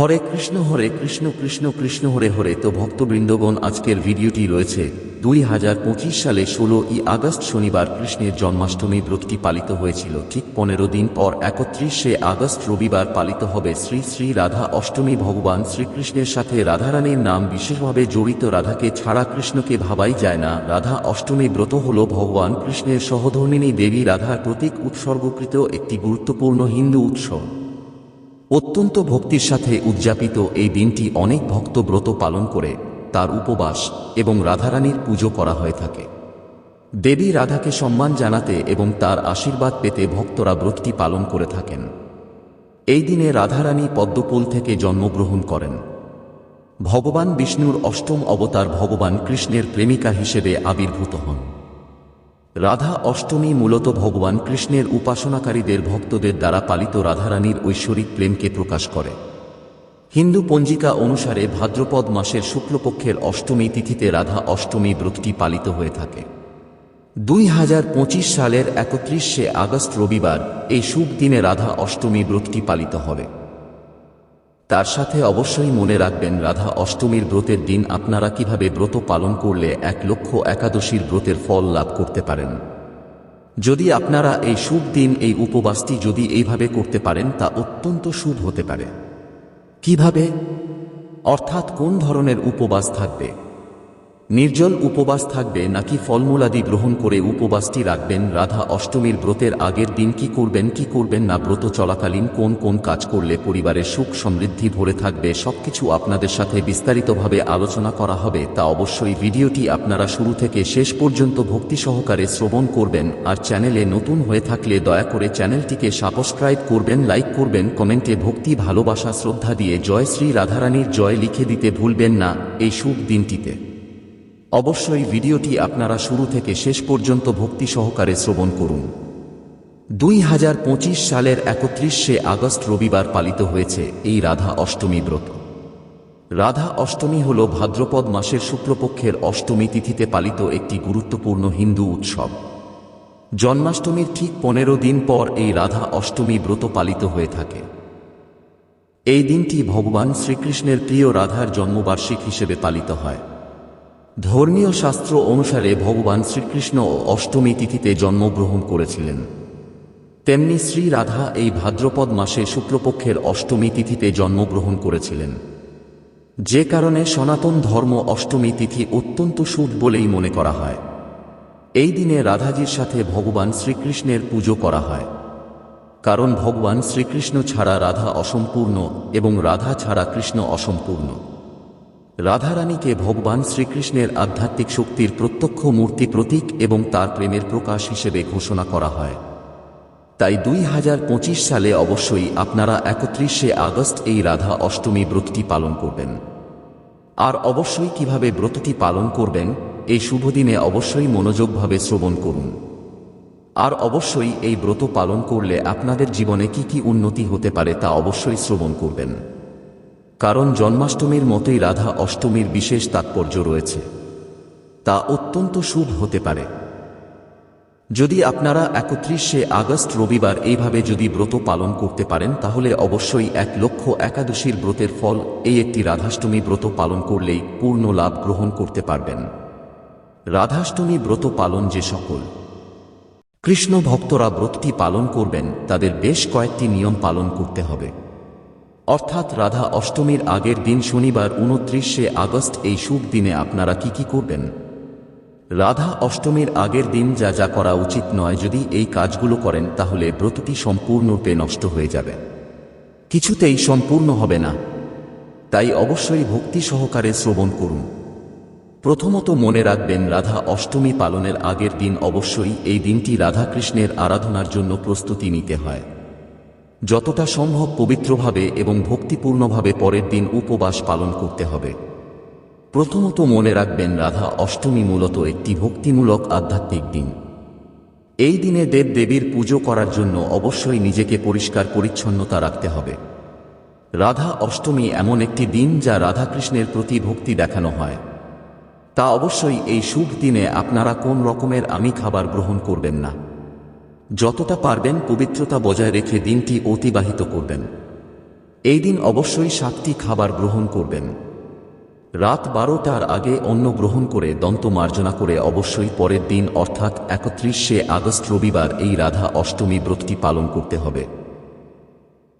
হরে কৃষ্ণ হরে কৃষ্ণ কৃষ্ণ কৃষ্ণ, হরে হরে। তো ভক্তবৃন্দগণ, আজকের ভিডিওটি রয়েছে দুই হাজার পঁচিশ সালে ষোলো ই আগস্ট শনিবার কৃষ্ণের জন্মাষ্টমী ব্রতটি পালিত হয়েছিল। ঠিক পনেরো দিন পর একত্রিশে আগস্ট রবিবার পালিত হবে শ্রী শ্রী রাধা অষ্টমী ভগবান শ্রীকৃষ্ণের সাথে রাধারানীর নাম বিশেষভাবে জড়িত রাধাকে ছাড়া কৃষ্ণকে ভাবাই যায় না। রাধা অষ্টমী ব্রত হল ভগবান কৃষ্ণের সহধর্মিনী দেবী রাধার প্রতীক উৎসর্গকৃত একটি গুরুত্বপূর্ণ হিন্দু উৎসব। অত্যন্ত ভক্তির সাথে উদযাপিত এই দিনটি অনেক ভক্ত ব্রত পালন করে তার উপবাস এবং রাধারানীর পুজো করা হয়ে থাকে। দেবী রাধাকে সম্মান জানাতে এবং তার আশীর্বাদ পেতে ভক্তরা ব্রতটি পালন করে থাকেন। এই দিনে রাধারানী পদ্মপুল থেকে জন্মগ্রহণ করেন। ভগবান বিষ্ণুর অষ্টম অবতার ভগবান কৃষ্ণের প্রেমিকা হিসেবে আবির্ভূত হন। রাধা অষ্টমী মূলত ভগবান কৃষ্ণের উপাসনাকারীদের ভক্তদের দ্বারা পালিত রাধারানীর ঐশ্বরিক প্রেমকে প্রকাশ করে। হিন্দু পঞ্জিকা অনুসারে ভাদ্রপদ মাসের শুক্লপক্ষের অষ্টমী তিথিতে রাধা অষ্টমী ব্রতটি পালিত হয়ে থাকে। দুই হাজার পঁচিশ সালের একত্রিশে আগস্ট রবিবার এই শুভ দিনে রাধা অষ্টমী ব্রতটি পালিত হবে। তার সাথে অবশ্যই মনে রাখবেন, রাধা অষ্টমীর ব্রতের দিন আপনারা কীভাবে ব্রত পালন করলে এক লক্ষ একাদশীর ব্রতের ফল লাভ করতে পারেন। যদি আপনারা এই শুভ দিন, এই উপবাসটি যদি এইভাবে করতে পারেন, তা অত্যন্ত শুভ হতে পারে। কীভাবে? অর্থাৎ কোন ধরনের উপবাস থাকবে? নির্জল উপবাস থাকবে নাকি ফলমূলাদি গ্রহণ করে উপবাসটি রাখবেন? রাধা অষ্টমীর ব্রতের আগের দিন কি করবেন কি করবেন না? ব্রত চলাকালীন কোন কোন কাজ করলে পরিবারের সুখ সমৃদ্ধি ভরে থাকবে? সবকিছু আপনাদের সাথে বিস্তারিতভাবে আলোচনা করা হবে, তা অবশ্যই ভিডিওটি আপনারা শুরু থেকে শেষ পর্যন্ত ভক্তি সহকারে শ্রবণ করবেন। আর চ্যানেলে নতুন হয়ে থাকলে দয়া করে চ্যানেলটিকে সাবস্ক্রাইব করবেন, লাইক করবেন, কমেন্টে ভক্তি, ভালোবাসা, শ্রদ্ধা দিয়ে জয় শ্রী রাধারানীর জয় লিখে দিতে ভুলবেন না এই শুভ দিনটিতে। অবশ্যই ভিডিওটি আপনারা শুরু থেকে শেষ পর্যন্ত ভক্তি সহকারে শ্রবণ করুন। দুই হাজার পঁচিশ সালের একত্রিশে আগস্ট রবিবার পালিত হয়েছে এই রাধা অষ্টমী ব্রত। রাধা অষ্টমী হল ভাদ্রপদ মাসের শুক্লপক্ষের অষ্টমী তিথিতে পালিত একটি গুরুত্বপূর্ণ হিন্দু উৎসব। জন্মাষ্টমীর ঠিক পনেরো দিন পর এই রাধা অষ্টমী ব্রত পালিত হয়ে থাকে। এই দিনটি ভগবান শ্রীকৃষ্ণের প্রিয় রাধার জন্মবার্ষিক হিসেবে পালিত হয়। ধর্মীয় শাস্ত্র অনুসারে ভগবান শ্রীকৃষ্ণ অষ্টমী তিথিতে জন্মগ্রহণ করেছিলেন। তেমনি শ্রী রাধা এই ভাদ্রপদ মাসে শুক্লপক্ষের অষ্টমী তিথিতে জন্মগ্রহণ করেছিলেন। যে কারণে সনাতন ধর্ম অষ্টমী তিথি অত্যন্ত শুভ বলেই মনে করা হয়। এই দিনে রাধাজির সাথে ভগবান শ্রীকৃষ্ণের পুজো করা হয়। কারণ ভগবান শ্রীকৃষ্ণ ছাড়া রাধা অসম্পূর্ণ এবং রাধা ছাড়া কৃষ্ণ অসম্পূর্ণ। রাধারানীকে ভগবান শ্রীকৃষ্ণের আধ্যাত্মিক শক্তির প্রত্যক্ষ মূর্তি প্রতীক এবং তার প্রেমের প্রকাশ হিসেবে ঘোষণা করা হয়। তাই দুই হাজার পঁচিশ সালে অবশ্যই আপনারা একত্রিশে আগস্ট এই রাধা অষ্টমী ব্রতটি পালন করবেন। আর অবশ্যই কীভাবে ব্রতটি পালন করবেন, এই শুভদিনে অবশ্যই মনোযোগভাবে শ্রবণ করুন। আর অবশ্যই এই ব্রত পালন করলে আপনাদের জীবনে কি কি উন্নতি হতে পারে তা অবশ্যই শ্রবণ করবেন। কারণ জন্মাষ্টমীর মতোই রাধা অষ্টমীর বিশেষ তাৎপর্য রয়েছে। তা অত্যন্ত শুভ হতে পারে। যদি আপনারা একত্রিশে আগস্ট রবিবার এইভাবে যদি ব্রত পালন করতে পারেন, তাহলে অবশ্যই এক লক্ষ একাদশীর ব্রতের ফল এই একটি রাধাষ্টমী ব্রত পালন করলেই পূর্ণ লাভ গ্রহণ করতে পারবেন। রাধাষ্টমী ব্রত পালন যে সকল। কৃষ্ণ ভক্তরা ব্রতটি পালন করবেন, তাদের বেশ কয়েকটি নিয়ম পালন করতে হবে। অর্থাৎ রাধা অষ্টমীর আগের দিন শনিবার উনত্রিশে আগস্ট এই শুভ দিনে আপনারা কি কি করবেন? রাধা অষ্টমীর আগের দিন যা যা করা উচিত নয় যদি এই কাজগুলো করেন, তাহলে ব্রতটি সম্পূর্ণরূপে নষ্ট হয়ে যাবে। কিছুতেই সম্পূর্ণ হবে না। তাই অবশ্যই ভক্তি সহকারে শ্রবণ করুন। প্রথমত মনে রাখবেন, রাধা অষ্টমী পালনের আগের দিন অবশ্যই এই দিনটি রাধাকৃষ্ণের আরাধনার জন্য প্রস্তুতি নিতে হয়। যতটা সম্ভব পবিত্রভাবে এবং ভক্তিপূর্ণভাবে পরের দিন উপবাস পালন করতে হবে। প্রথমত মনে রাখবেন রাধা অষ্টমী মূলত একটি ভক্তিমূলক আধ্যাত্মিক দিন। এই দিনে দেব দেবীর পুজো করার জন্য অবশ্যই নিজেকে পরিষ্কার পরিচ্ছন্নতা রাখতে হবে। রাধা অষ্টমী এমন একটি দিন যা রাধাকৃষ্ণের প্রতি ভক্তি দেখানো হয়। তা অবশ্যই এই শুভ দিনে আপনারা কোন রকমের আমি খাবার গ্রহণ করবেন না। যতটা পারবেন পবিত্রতা বজায় রেখে দিনটি অতিবাহিত করবেন। এই দিন অবশ্যই সাতটি খাবার গ্রহণ করবেন। রাত বারোটার আগে অন্ন গ্রহণ করে দন্ত মার্জনা করে অবশ্যই পরের দিন, অর্থাৎ একত্রিশে আগস্ট রবিবার, এই রাধা অষ্টমী ব্রতটি পালন করতে হবে।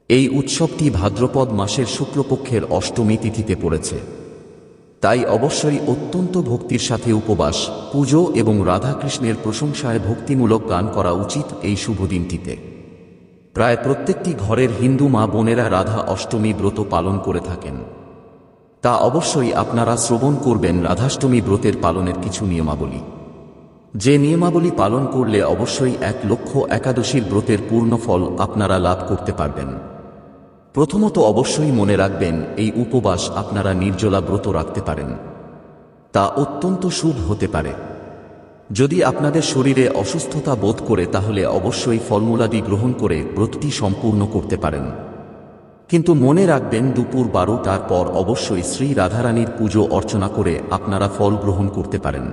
এই উৎসবটি ভাদ্রপদ মাসের শুক্লপক্ষের অষ্টমী তিথিতে পড়েছে। তাই অবশ্যই অত্যন্ত ভক্তির সাথে উপবাস, পুজো এবং রাধাকৃষ্ণের প্রশংসায় ভক্তিমূলক গান করা উচিত এই শুভ দিনটিতে। প্রায় প্রত্যেকটি ঘরের হিন্দু মা বোনেরা রাধা অষ্টমী ব্রত পালন করে থাকেন। তা অবশ্যই আপনারা শ্রবণ করবেন রাধাষ্টমী ব্রতের পালনের কিছু নিয়মাবলী। যে নিয়মাবলী পালন করলে অবশ্যই এক লক্ষ একাদশীর ব্রতের পূর্ণ ফল আপনারা লাভ করতে পারবেন। প্রথমত অবশ্যই মনে রাখবেন, এই উপবাস আপনারা নির্জলা ব্রত রাখতে পারেন। তা অত্যন্ত শুভ হতে পারে। যদি আপনাদের শরীরে অসুস্থতা বোধ করে, তাহলে অবশ্যই ফর্মুলাদি গ্রহণ করে ব্রতটি সম্পূর্ণ করতে পারেন। কিন্তু মনে রাখবেন, দুপুর বারোটার পর অবশ্যই শ্রী রাধারানীর পুজো অর্চনা করে আপনারা ফল গ্রহণ করতে পারেন।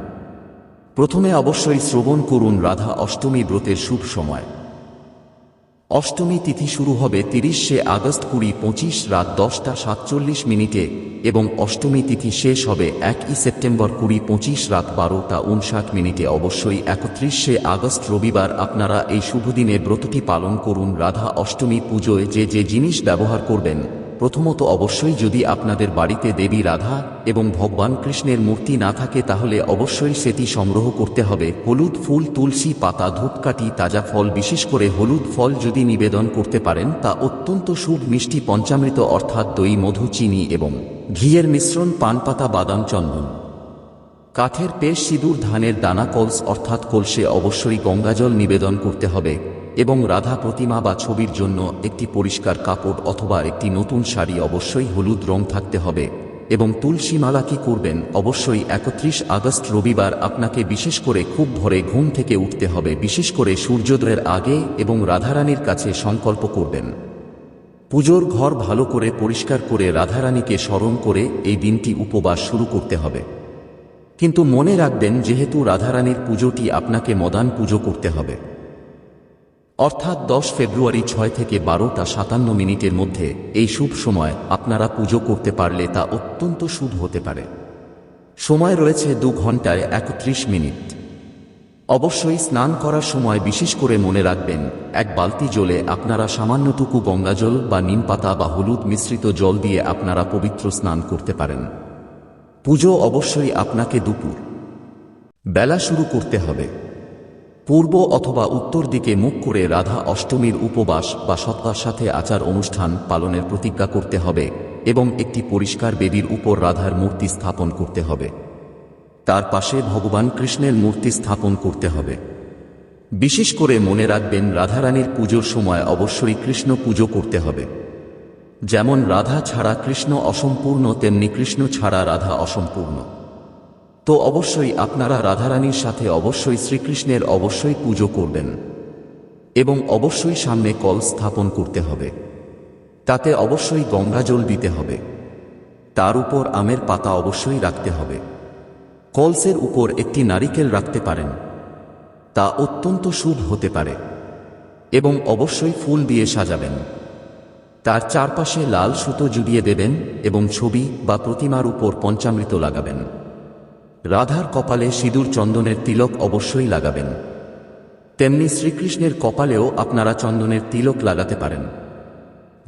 প্রথমে অবশ্যই শ্রবণ করুন রাধা অষ্টমী ব্রতের শুভ সময়। অষ্টমী তিথি শুরু হবে তিরিশে আগস্ট কুড়ি পঁচিশ রাত দশটা সাতচল্লিশ মিনিটে এবং অষ্টমী তিথি শেষ হবে একই সেপ্টেম্বর কুড়ি পঁচিশ রাত বারোটা উনষাট মিনিটে। অবশ্যই একত্রিশে আগস্ট রবিবার আপনারা এই শুভ দিনে ব্রতটি পালন করুন। রাধা অষ্টমী পুজোয় যে যে জিনিস ব্যবহার করবেন প্রথমত অবশ্যই যদি আপনাদের বাড়িতে দেবী রাধা এবং ভগবান কৃষ্ণের মূর্তি না থাকে, তাহলে অবশ্যই সেটি সংগ্রহ করতে হবে। হলুদ ফুল, তুলসী পাতা, ধূপকাঠি, তাজা ফল, বিশেষ করে হলুদ ফল যদি নিবেদন করতে পারেন, তা অত্যন্ত শুভ মিষ্টি পঞ্চামৃত অর্থাৎ দই, মধু, চিনি এবং ঘিয়ের মিশ্রণ, পানপাতা, বাদাম, চন্দন। কাঠের পেশ, সিঁদুর, ধানের দানা, কলস অর্থাৎ কলসে অবশ্যই গঙ্গাজল নিবেদন করতে হবে। এবং রাধা প্রতিমা বা ছবির জন্য একটি পরিষ্কার কাপড় অথবা একটি নতুন শাড়ি অবশ্যই হলুদ রং থাকতে হবে। এবং তুলসী মালা কি করবেন? অবশ্যই একত্রিশ আগস্ট রবিবার আপনাকে বিশেষ করে খুব ভোরে ঘুম থেকে উঠতে হবে। বিশেষ করে সূর্যোদয়ের আগে এবং রাধারানীর কাছে সংকল্প করবেন। পুজোর ঘর ভালো করে পরিষ্কার করে রাধারানীকে স্মরণ করে এই দিনটি উপবাস শুরু করতে হবে। কিন্তু মনে রাখবেন, যেহেতু রাধারানীর পুজোটি আপনাকে মদান পুজো করতে হবে। অর্থাৎ দশ ফেব্রুয়ারি ছয় থেকে বারোটা সাতান্ন মিনিটের মধ্যে এই শুভ সময় আপনারা পুজো করতে পারলে তা অত্যন্ত শুভ হতে পারে। সময় রয়েছে দু ঘন্টায় একত্রিশ মিনিট। অবশ্যই স্নান করার সময় বিশেষ করে মনে রাখবেন, এক বালতি জলে আপনারা সামান্যটুকু গঙ্গাজল বা নিমপাতা বা হলুদ মিশ্রিত জল দিয়ে আপনারা পবিত্র স্নান করতে পারেন। পুজো অবশ্যই আপনাকে দুপুর। বেলা শুরু করতে হবে। পূর্ব অথবা উত্তর দিকে মুখ করে রাধা অষ্টমীর উপবাস বা সত্তার সাথে আচার অনুষ্ঠান পালনের প্রতিজ্ঞা করতে হবে এবং একটি পরিষ্কার বেদির উপর রাধার মূর্তি স্থাপন করতে হবে। তার পাশে ভগবান কৃষ্ণের মূর্তি স্থাপন করতে হবে। বিশেষ করে মনে রাখবেন রাধারানীর পুজোর সময় অবশ্যই কৃষ্ণ পুজো করতে হবে। যেমন রাধা ছাড়া কৃষ্ণ অসম্পূর্ণ, তেমনি কৃষ্ণ ছাড়া রাধা অসম্পূর্ণ। তো অবশ্যই আপনারা রাধারানীর সাথে অবশ্যই শ্রীকৃষ্ণের অবশ্যই পুজো করবেন। এবং অবশ্যই সামনে কল স্থাপন করতে হবে। তাতে অবশ্যই গঙ্গাজল দিতে হবে। তার উপর আমের পাতা অবশ্যই রাখতে হবে। কলসের উপর একটি নারিকেল রাখতে পারেন। তা অত্যন্ত শুভ হতে পারে। এবং অবশ্যই ফুল দিয়ে সাজাবেন। তার চারপাশে লাল সুতো জুড়িয়ে দেবেন এবং ছবি বা প্রতিমার উপর পঞ্চামৃত লাগাবেন। রাধার কপালে সিঁদুর চন্দনের তিলক অবশ্যই লাগাবেন। তেমনি শ্রীকৃষ্ণের কপালেও আপনারা চন্দনের তিলক লাগাতে পারেন।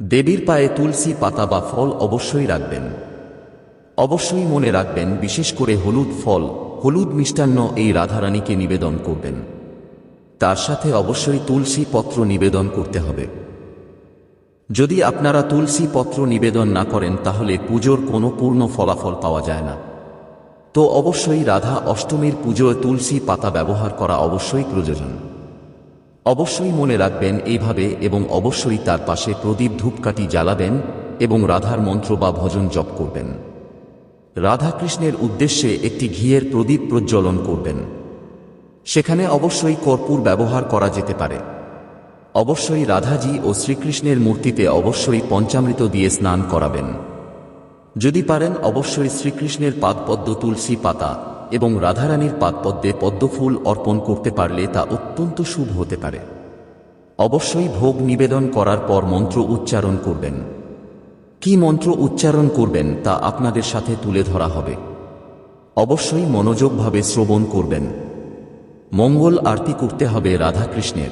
দেবীর পায়ে তুলসী পাতা বা ফল অবশ্যই রাখবেন। অবশ্যই মনে রাখবেন, বিশেষ করে হলুদ ফল, হলুদ মিষ্টান্ন এই রাধারানীকে নিবেদন করবেন। তার সাথে অবশ্যই তুলসী পত্র নিবেদন করতে হবে। যদি আপনারা তুলসী পত্র নিবেদন না করেন, তাহলে পুজোর কোনো পূর্ণ ফলাফল পাওয়া যায় না। তো অবশ্যই রাধা অষ্টমীর পুজোয় তুলসী পাতা ব্যবহার করা অবশ্যই প্রয়োজন। অবশ্যই মনে রাখবেন এইভাবে এবং অবশ্যই তার পাশে প্রদীপ ধূপকাঠি জ্বালাবেন এবং রাধার মন্ত্র বা ভজন জপ করবেন। রাধাকৃষ্ণের উদ্দেশ্যে একটি ঘিয়ের প্রদীপ প্রজ্বলন করবেন। সেখানে অবশ্যই কর্পূর ব্যবহার করা যেতে পারে। অবশ্যই রাধাজি ও শ্রীকৃষ্ণের মূর্তিতে অবশ্যই পঞ্চামৃত দিয়ে স্নান করাবেন। যদি পারেন অবশ্যই শ্রীকৃষ্ণের পাদপদ্ম তুলসী পাতা এবং রাধারানীর পাদপদ্মে পদ্মফুল অর্পণ করতে পারলে তা অত্যন্ত শুভ হতে পারে। অবশ্যই ভোগ নিবেদন করার পর মন্ত্র উচ্চারণ করবেন। কি মন্ত্র উচ্চারণ করবেন তা আপনাদের সাথে তুলে ধরা হবে। অবশ্যই মনোযোগভাবে শ্রবণ করবেন। মঙ্গল আরতি করতে হবে রাধাকৃষ্ণের।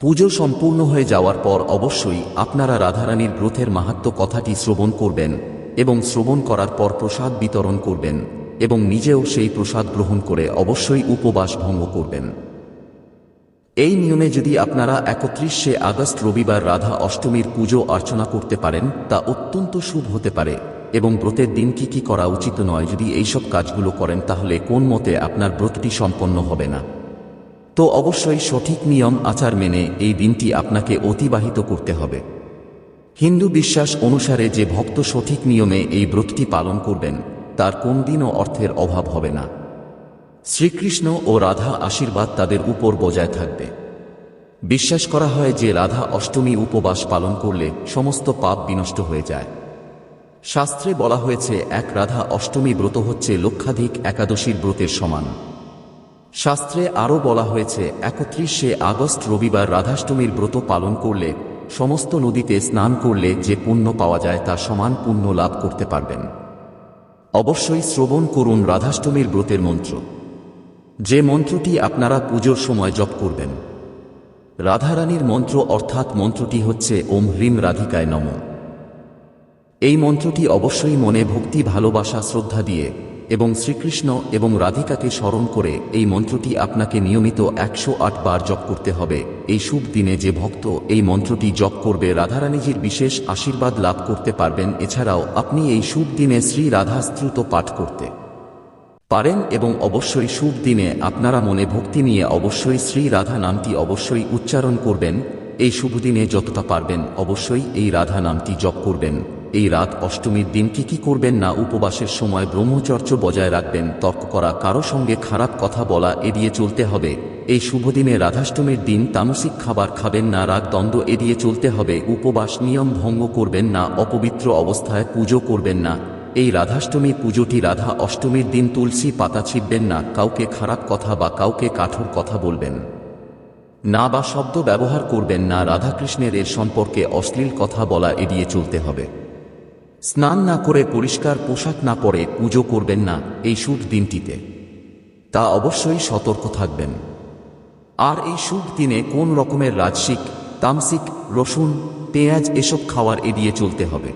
পুজো সম্পূর্ণ হয়ে যাওয়ার পর অবশ্যই আপনারা রাধারানীর গ্রথের মাহাত্ম কথাটি শ্রবণ করবেন। এবং শ্রবণ করার পর প্রসাদ বিতরণ করবেন এবং নিজেও সেই প্রসাদ গ্রহণ করে অবশ্যই উপবাস ভঙ্গ করবেন। এই নিয়মে যদি আপনারা একত্রিশে আগস্ট রবিবার রাধা অষ্টমীর পুজো অর্চনা করতে পারেন, তা অত্যন্ত শুভ হতে পারে এবং ব্রতের দিন কি কি করা উচিত নয় যদি এইসব কাজগুলো করেন, তাহলে কোন মতে আপনার ব্রতটি সম্পন্ন হবে না? তো অবশ্যই সঠিক নিয়ম আচার মেনে এই দিনটি আপনাকে অতিবাহিত করতে হবে। হিন্দু বিশ্বাস অনুসারে যে ভক্ত সঠিক নিয়মে এই ব্রতটি পালন করবেন, তার কোনদিনও অর্থের অভাব হবে না। শ্রীকৃষ্ণ ও রাধা আশীর্বাদ তাদের উপর বজায় থাকবে। বিশ্বাস করা হয় যে রাধা অষ্টমী উপবাস পালন করলে সমস্ত পাপ বিনষ্ট হয়ে যায়। শাস্ত্রে বলা হয়েছে, এক রাধা অষ্টমী ব্রত হচ্ছে লক্ষাধিক একাদশীর ব্রতের সমান। শাস্ত্রে আরও বলা হয়েছে, একত্রিশে আগস্ট রবিবার রাধাষ্টমীর ব্রত পালন করলে সমস্ত নদীতে স্নান করলে যে পুণ্য পাওয়া যায় তা সমান পুণ্য লাভ করতে পারবেন। অবশ্যই শ্রবণ করুন রাধাষ্টমীর ব্রতের মন্ত্র। যে মন্ত্রটি আপনারা পুজোর সময় জপ করবেন। রাধারানীর মন্ত্র অর্থাৎ মন্ত্রটি হচ্ছে ওম হ্রিম রাধিকায় নম। এই মন্ত্রটি অবশ্যই মনে ভক্তি, ভালোবাসা, শ্রদ্ধা দিয়ে এবং শ্রীকৃষ্ণ এবং রাধিকাকে স্মরণ করে এই মন্ত্রটি আপনাকে নিয়মিত একশো আট বার জপ করতে হবে। এই শুভ দিনে যে ভক্ত এই মন্ত্রটি জপ করবে, রাধারানীজির বিশেষ আশীর্বাদ লাভ করতে পারবেন। এছাড়াও আপনি এই শুভ দিনে শ্রী রাধা স্ত্রুত পাঠ করতে পারেন এবং অবশ্যই শুভ দিনে আপনারা মনে ভক্তি নিয়ে অবশ্যই শ্রী রাধা নামটি অবশ্যই উচ্চারণ করবেন। এই শুভ দিনে যতটা পারবেন অবশ্যই এই রাধা নামটি জপ করবেন। এই রাত অষ্টমীর দিন কি কি করবেন না উপবাসের সময় ব্রহ্মচর্য বজায় রাখবেন, তর্ক করা, কারও সঙ্গে খারাপ কথা বলা এড়িয়ে চলতে হবে। এই শুভ দিনে রাধাষ্টমীর দিন তামসিক খাবার খাবেন না, রাগ দ্বন্দ্ব এড়িয়ে চলতে হবে। উপবাস নিয়ম ভঙ্গ করবেন না, অপবিত্র অবস্থায় পুজো করবেন না। এই রাধাষ্টমী পুজোটি রাধা অষ্টমীর দিন তুলসী পাতা ছিটবেন না, কাউকে খারাপ কথা বা কাউকে কাঠোর কথা বলবেন। না বা শব্দ ব্যবহার করবেন না, রাধাকৃষ্ণের এর সম্পর্কে অশ্লীল কথা বলা এড়িয়ে চলতে হবে। স্নান না করে পরিষ্কার পোশাক না পরে পুজো করবেন না এই শুভ দিনটিতে। তা অবশ্যই সতর্ক থাকবেন। আর এই শুভ দিনে কোন রকমের রাজসিক তামসিক, রসুন, পেঁয়াজ এসব খাওয়ার এড়িয়ে চলতে হবে।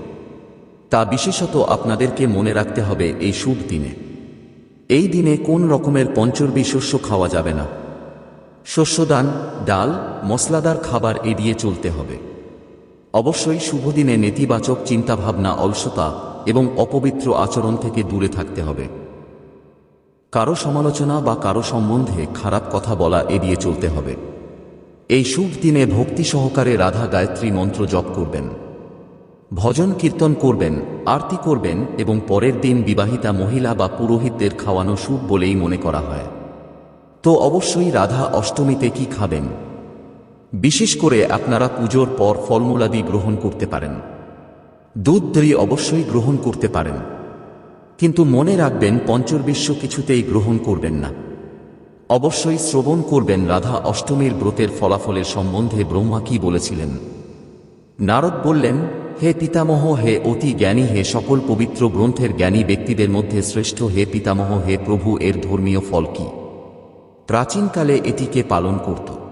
তা বিশেষত আপনাদেরকে মনে রাখতে হবে এই শুভ দিনে। এই দিনে কোন রকমের পঞ্চর্বী শস্য খাওয়া যাবে না। শস্যদান, ডাল মশলাদার খাবার এড়িয়ে চলতে হবে। অবশ্যই শুভ দিনে নেতিবাচক চিন্তাভাবনা, অলসতা এবং অপবিত্র আচরণ থেকে দূরে থাকতে হবে। কারও সমালোচনা বা কারও সম্বন্ধে খারাপ কথা বলা এড়িয়ে চলতে হবে। এই শুভ দিনে ভক্তি সহকারে রাধা গায়ত্রী মন্ত্র জপ করবেন। ভজন কীর্তন করবেন, আরতি করবেন এবং পরের দিন বিবাহিতা মহিলা বা পুরোহিতদের খাওয়ানো শুভ বলেই মনে করা হয়। তো অবশ্যই রাধা অষ্টমীতে কি খাবেন? বিশেষ করে আপনারা পুজোর পর ফলমূলাদি গ্রহণ করতে পারেন। দুধ দই অবশ্যই গ্রহণ করতে পারেন। কিন্তু মনে রাখবেন, পঞ্চর্বিশ্ব কিছুতেই গ্রহণ করবেন না। অবশ্যই শ্রবণ করবেন রাধা অষ্টমীর ব্রতের ফলাফলের সম্বন্ধে ব্রহ্মা কি বলেছিলেন। নারদ বললেন, হে পিতামহ, হে অতি জ্ঞানী, হে সকল পবিত্র গ্রন্থের জ্ঞানী ব্যক্তিদের মধ্যে শ্রেষ্ঠ, হে পিতামহ, হে প্রভু, এর ধর্মীয় ফল কি? প্রাচীনকালে এটিকে পালন করত।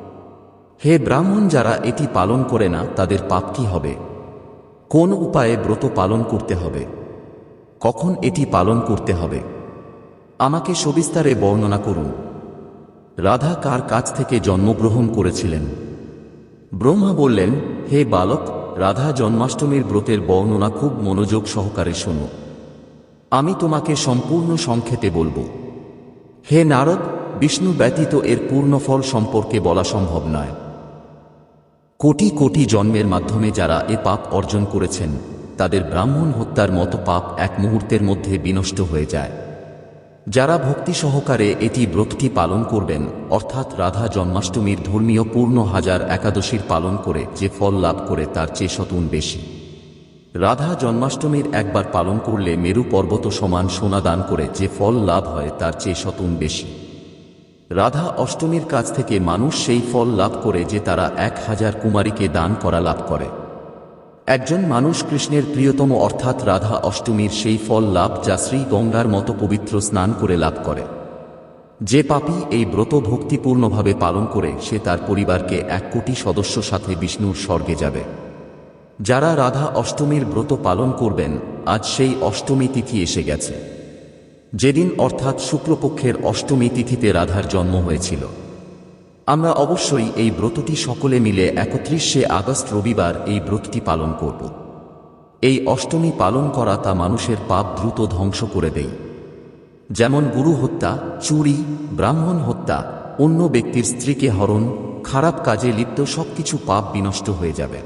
হে ব্রাহ্মণ যারা এটি পালন করে না, তাদের পাপ কি হবে? কোন উপায়ে ব্রত পালন করতে হবে? কখন এটি পালন করতে হবে? আমাকে সবিস্তারে বর্ণনা করুন। রাধা কার কাছ থেকে জন্মগ্রহণ করেছিলেন? ব্রহ্মা বললেন, হে বালক, রাধা জন্মাষ্টমীর ব্রতের বর্ণনা খুব মনোযোগ সহকারে শোনো। আমি তোমাকে সম্পূর্ণ সংক্ষেপে বলব। হে নারদ, বিষ্ণু ব্যতীত এর পূর্ণ ফল সম্পর্কে বলা সম্ভব নয়। কোটি কোটি জন্মের মাধ্যমে যারা এ পাপ অর্জন করেছেন, তাদের ব্রাহ্মণ হত্যার মতো পাপ এক মুহূর্তের মধ্যে বিনষ্ট হয়ে যায়। যারা ভক্তি সহকারে এটি ব্রতটি পালন করবেন, অর্থাৎ রাধা জন্মাষ্টমীর ধর্মীয় পূর্ণ হাজার একাদশীর পালন করে যে ফল লাভ করে তার চেয়ে শতুন বেশি। রাধা জন্মাষ্টমীর একবার পালন করলে মেরু পর্বত সমান সোনা দান করে যে ফল লাভ হয় তার চেয়ে শতুন বেশি। রাধা অষ্টমীর কাছ থেকে মানুষ সেই ফল লাভ করে যে তারা এক হাজার কুমারীকে দান করা লাভ করে। একজন মানুষ কৃষ্ণের প্রিয়তম অর্থাৎ রাধা অষ্টমীর সেই ফল লাভ যা শ্রী গঙ্গার মতো পবিত্র স্নান করে লাভ করে। যে পাপী এই ব্রত ভক্তিপূর্ণভাবে পালন করে, সে তার পরিবারকে এক কোটি সদস্য সাথে বিষ্ণুর স্বর্গে যাবে। যারা রাধা অষ্টমীর ব্রত পালন করবেন, আজ সেই অষ্টমী তিথি এসে গেছে। যেদিন অর্থাৎ শুক্লপক্ষের অষ্টমী তিথিতে রাধার জন্ম হয়েছিল। আমরা অবশ্যই এই ব্রতটি সকলে মিলে একত্রিশে আগস্ট রবিবার এই ব্রতটি পালন করব। এই অষ্টমী পালন করা তা মানুষের পাপ দ্রুত ধ্বংস করে দেয়। যেমন গুরু হত্যা, চুরি, ব্রাহ্মণ হত্যা, অন্য ব্যক্তির স্ত্রীকে হরণ, খারাপ কাজে লিপ্ত সবকিছু পাপ বিনষ্ট হয়ে যাবে।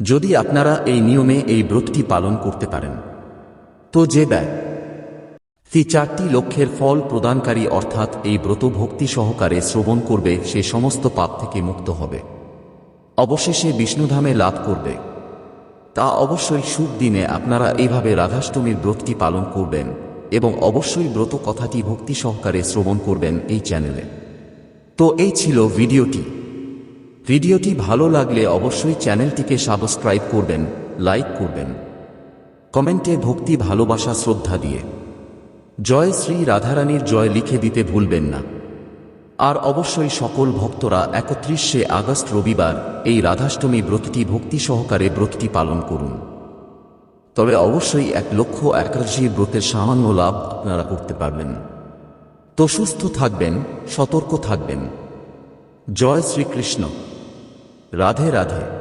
যদি আপনারা এই নিয়মে এই ব্রতটি পালন করতে পারেন, তো যে ব্যয় তি চারটি লক্ষ্যের ফল প্রদানকারী অর্থাৎ এই ব্রত ভক্তি সহকারে শ্রবণ করবে, সে সমস্ত পাপ থেকে মুক্ত হবে। অবশেষে বিষ্ণুধামে লাভ করবে। তা অবশ্যই শুভ দিনে আপনারা এইভাবে রাধাষ্টমীর ব্রতটি পালন করবেন এবং অবশ্যই ব্রত কথাটি ভক্তি সহকারে শ্রবণ করবেন এই চ্যানেলে। তো এই ছিল ভিডিওটি। ভিডিওটি ভালো লাগলে অবশ্যই চ্যানেলটিকে সাবস্ক্রাইব করবেন, লাইক করবেন। কমেন্টে ভক্তি, ভালোবাসা, শ্রদ্ধা দিয়ে। জয় শ্রী রাধারানীর জয় লিখে দিতে ভুলবেন না। আর অবশ্যই সকল ভক্তরা একত্রিশে আগস্ট রবিবার এই রাধাষ্টমী ব্রতটি ভক্তি সহকারে ব্রতটি পালন করুন। তবে অবশ্যই এক লক্ষ একাদশী ব্রতের সামান্য লাভ আপনারা করতে পারবেন। তো সুস্থ থাকবেন, সতর্ক থাকবেন। জয় শ্রীকৃষ্ণ। রাধে রাধে।